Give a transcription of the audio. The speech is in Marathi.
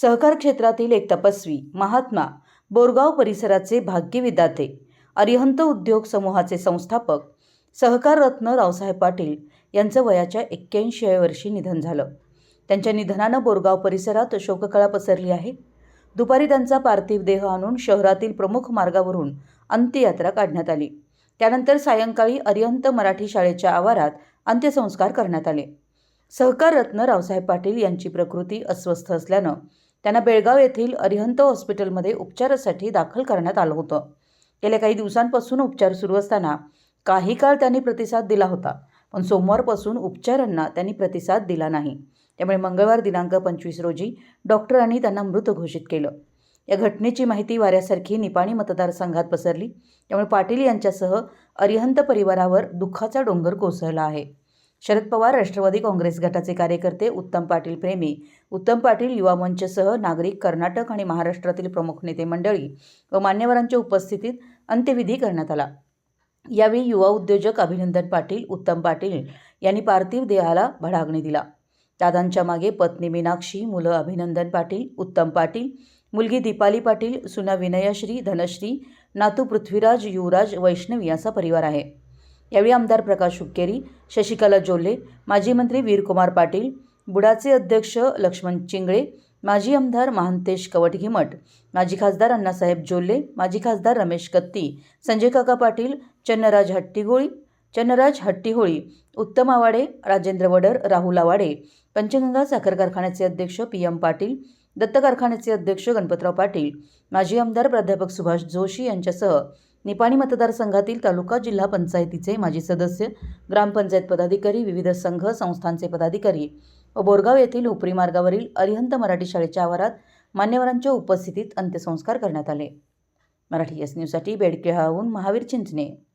सहकार क्षेत्रातील एक तपस्वी महात्मा बोरगाव परिसराचे भाग्यविदाते अरिहंत उद्योग समूहाचे संस्थापक सहकार रत्न रावसाहेब पाटील यांचं वयाच्या एक्क्याऐंशीव्या वर्षी निधन झालं. त्यांच्या निधनानं बोरगाव परिसरात शोककळा पसरली आहे. दुपारी त्यांचा पार्थिव देह आणून शहरातील प्रमुख मार्गावरून अंत्ययात्रा काढण्यात आली. त्यानंतर सायंकाळी अरिहंत मराठी शाळेच्या आवारात अंत्यसंस्कार करण्यात आले. सहकार रत्न रावसाहेब पाटील यांची प्रकृती अस्वस्थ असल्यानं त्यांना बेळगाव येथील अरिहंत हॉस्पिटलमध्ये उपचारासाठी दाखल करण्यात आलं होतं. गेल्या काही दिवसांपासून उपचार सुरू असताना काही काळ त्यांनी प्रतिसाद दिला होता पण सोमवारपासून उपचारांना त्यांनी प्रतिसाद दिला नाही. त्यामुळे मंगळवार दिनांक पंचवीस रोजी डॉक्टरांनी त्यांना मृत घोषित केलं. या घटनेची माहिती वाऱ्यासारखी निपाणी मतदारसंघात पसरली त्यामुळे पाटील यांच्यासह अरिहंत परिवारावर दुःखाचा डोंगर कोसळला आहे. शरद पवार राष्ट्रवादी काँग्रेस गटाचे कार्यकर्ते उत्तम पाटील प्रेमी. उत्तम पाटील युवा मंचसह नागरिक कर्नाटक आणि महाराष्ट्रातील प्रमुख नेते मंडळी व मान्यवरांच्या उपस्थितीत अंत्यविधी करण्यात आला. यावेळी युवा उद्योजक अभिनंदन पाटील उत्तम पाटील यांनी पार्थिव देहाला भडागणी दिला. दादांच्या मागे पत्नी मीनाक्षी मुलं अभिनंदन पाटील उत्तम पाटील मुलगी दीपाली पाटील सुना विनयश्री धनश्री नातू पृथ्वीराज युवराज वैष्णवी असा परिवार आहे. यावेळी आमदार प्रकाश हुक्केरी शशिकला जोल्हे माजी मंत्री वीरकुमार पाटील बुडाचे अध्यक्ष लक्ष्मण चिंगळे माजी आमदार महांतेश कवटघिमट माजी खासदार अण्णासाहेब जोल्हे माजी खासदार रमेश कत्ती संजय काका पाटील चन्नराज हट्टीगोळी चन्नराज हट्टीहोळी उत्तम आवाडे राजेंद्र वडर राहुल आवाडे पंचगंगा साखर कारखान्याचे अध्यक्ष पी एम पाटील दत्त कारखान्याचे अध्यक्ष गणपतराव पाटील माजी आमदार प्राध्यापक सुभाष जोशी यांच्यासह निपाणी मतदारसंघातील तालुका जिल्हा पंचायतीचे माजी सदस्य ग्रामपंचायत पदाधिकारी विविध संघ संस्थांचे पदाधिकारी व बोरगाव येथील उपरी मार्गावरील अरिहंत मराठी शाळेच्या आवारात मान्यवरांच्या उपस्थितीत अंत्यसंस्कार करण्यात आले. मराठी एस न्यूजसाठी बेडकेहाहून महावीर चिंचणे.